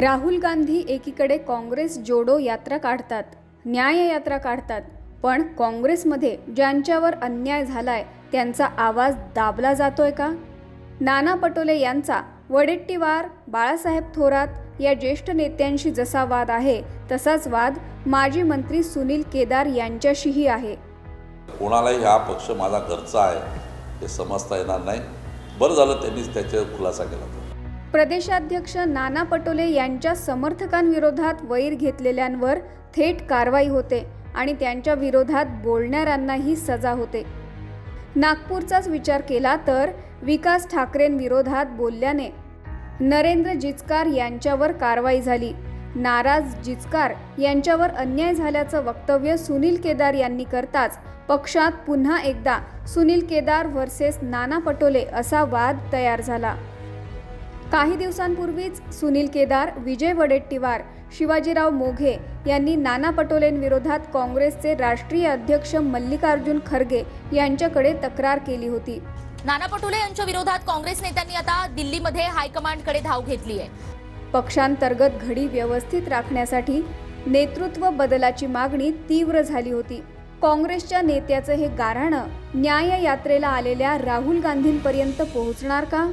राहुल गांधी एकीकडे काँग्रेस जोडो यात्रा काढतात न्याय यात्रा काढतात पण काँग्रेसमध्ये ज्यांच्यावर अन्याय झालाय त्यांचा आवाज दाबला जातोय का? नाना पटोले यांचा वडेट्टीवार बाळासाहेब थोरात या ज्येष्ठ नेत्यांशी जसा वाद आहे तसाच वाद माजी मंत्री सुनील केदार यांच्याशीही आहे. कोणालाही हा पक्ष माझा घरचा आहे हे समजता येणार नाही. बरं झालं त्यांनीच त्याच्या खुलासा केला. प्रदेशाध्यक्ष नाना पटोले यांच्या समर्थकांविरोधात वैर घेतलेल्यांवर थेट कारवाई होते आणि त्यांच्या विरोधात बोलणाऱ्यांनाही सजा होते. नागपूरचाच विचार केला तर विकास ठाकरेंविरोधात बोलल्याने नरेंद्र जिचकार यांच्यावर कारवाई झाली. नाराज जिचकार यांच्यावर अन्याय झाल्याचं वक्तव्य सुनील केदार यांनी करताच पक्षात पुन्हा एकदा सुनील केदार व्हर्सेस नाना पटोले असा वाद तयार झाला. काही दिवसांपूर्वीच सुनील केदार विजय वडेट्टीवार शिवाजीराव मोघे यांनी नाना पटोलेंविरोधात काँग्रेसचे राष्ट्रीय अध्यक्ष मल्लिकार्जुन खरगे यांच्याकडे तक्रार केली होती. नाना पटोले यांच्या विरोधात काँग्रेस नेत्यांनी आता दिल्लीमध्ये हायकमांडकडे धाव घेतली आहे. पक्षांतर्गत घडी व्यवस्थित राखण्यासाठी नेतृत्व बदलाची मागणी तीव्र झाली होती. काँग्रेसच्या नेत्याचं हे गाऱ्हाणं न्याय यात्रेला आलेल्या राहुल गांधींपर्यंत पोहोचणार का?